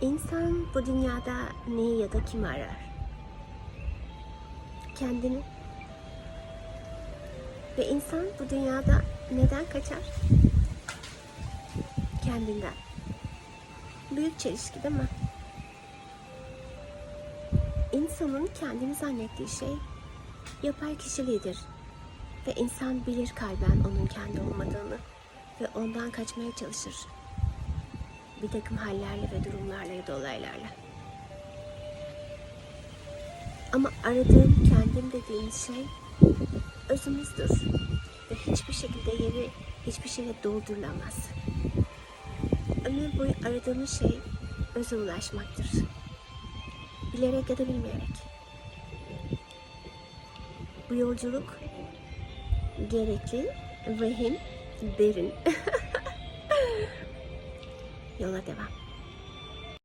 İnsan bu dünyada neyi ya da kimi arar? Kendini. Ve insan bu dünyada neden kaçar? Kendinden. Büyük çelişki değil mi? İnsanın kendini zannettiği şey yapay kişiliğidir. Ve insan bilir kalben onun kendi olmadığını ve ondan kaçmaya çalışır. Bir takım hallerle ve durumlarla ya da olaylarla. Ama aradığım kendim dediğim şey özümüzdür. Ve hiçbir şekilde yeri hiçbir şeyle doldurulamaz. Ömür boyu aradığımız şey öze ulaşmaktır. Bilerek ya da bilmeyerek. Bu yolculuk gerekli, vahim, derin. 夜がては。